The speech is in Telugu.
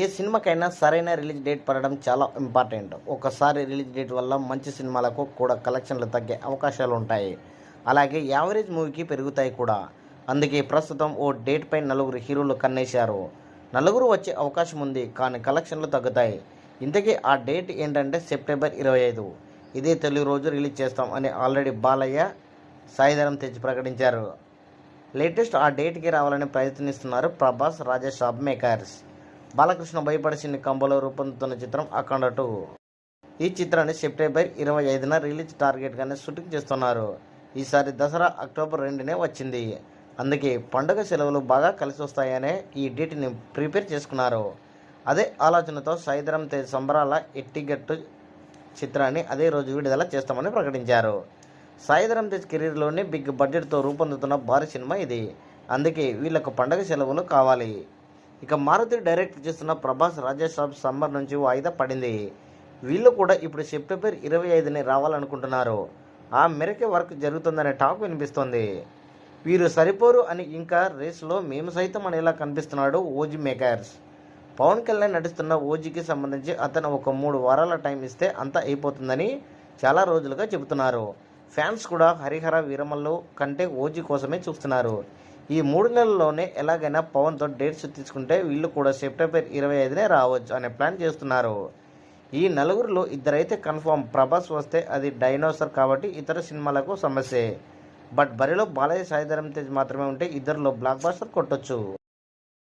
ఏ సినిమాకైనా సరైన రిలీజ్ డేట్ పడడం చాలా ఇంపార్టెంట్. ఒకసారి రిలీజ్ డేట్ వల్ల మంచి సినిమాలకు కూడా కలెక్షన్లు తగ్గే అవకాశాలు ఉంటాయి. అలాగే యావరేజ్ మూవీకి పెరుగుతాయి కూడా. అందుకే ప్రస్తుతం ఓ డేట్ పై నలుగురు హీరోలు కన్నేశారు. నలుగురు వచ్చే అవకాశం ఉంది కానీ కలెక్షన్లు తగ్గుతాయి. ఇంతకీ ఆ డేట్ ఏంటంటే సెప్టెంబర్ ఇరవై ఐదు. ఇదే తెలుగు రోజు రిలీజ్ చేస్తాం అని ఆల్రెడీ బాలయ్య సాయిధరం తెచ్చి ప్రకటించారు. లేటెస్ట్ ఆ డేట్కి రావాలని ప్రయత్నిస్తున్నారు ప్రభాస్ రాజేష్ షాప్ మేకర్స్ బాలకృష్ణ భయపడిసిన కంబలో రూపొందుతున్న చిత్రం అఖండ టూ. ఈ చిత్రాన్ని సెప్టెంబర్ ఇరవై ఐదున రిలీజ్ టార్గెట్గానే షూటింగ్ చేస్తున్నారు. ఈసారి దసరా అక్టోబర్ రెండునే వచ్చింది. అందుకే పండుగ సెలవులు బాగా కలిసి వస్తాయనే ఈ డేట్ని ప్రిపేర్ చేసుకున్నారు. అదే ఆలోచనతో సైదరం తేజ్ సంబరాల ఎట్టిగట్టు చిత్రాన్ని అదే రోజు విడుదల చేస్తామని ప్రకటించారు. సాయిధరం తేజ్ కెరీర్లోనే బిగ్ బడ్జెట్తో రూపొందుతున్న భారీ సినిమా ఇది. అందుకే వీళ్ళకు పండగ సెలవులు కావాలి. ఇక మారుతి డైరెక్ట్ చేస్తున్న ప్రభాస్ రాజేష్ సాబ్ సమ్మర్ నుంచి వాయిదా పడింది. వీళ్ళు కూడా ఇప్పుడు సెప్టెంబర్ ఇరవై ఐదుని రావాలనుకుంటున్నారు. ఆ మేరకే వర్క్ జరుగుతుందనే టాక్ వినిపిస్తోంది. వీరు సరిపోరు అని ఇంకా రేస్లో మేము సైతం అనేలా కనిపిస్తున్నాడు ఓజీ మేకర్స్. పవన్ కళ్యాణ్ నటిస్తున్న ఓజీకి సంబంధించి అతను ఒక మూడు వారాల టైం ఇస్తే అంతా అయిపోతుందని చాలా రోజులుగా చెబుతున్నారు. ఫ్యాన్స్ కూడా హరిహర వీరమల్లు కంటే ఓజీ కోసమే చూస్తున్నారు. ఈ మూడు నెలల్లోనే ఎలాగైనా పవన్తో డేట్స్ తీసుకుంటే వీళ్ళు కూడా సెప్టెంబర్ ఇరవై ఐదునే రావచ్చు అనే ప్లాన్ చేస్తున్నారు. ఈ నలుగురిలో ఇద్దరైతే కన్ఫర్మ్ ప్రభాస్ వస్తే అది డైనోసర్ కాబట్టి ఇతర సినిమాలకు సమస్యే. బట్ బరిలో బాలయ్య సాయిధరం తేజ్ మాత్రమే ఉంటే ఇద్దరిలో బ్లాక్ బాస్టర్ కొట్టొచ్చు.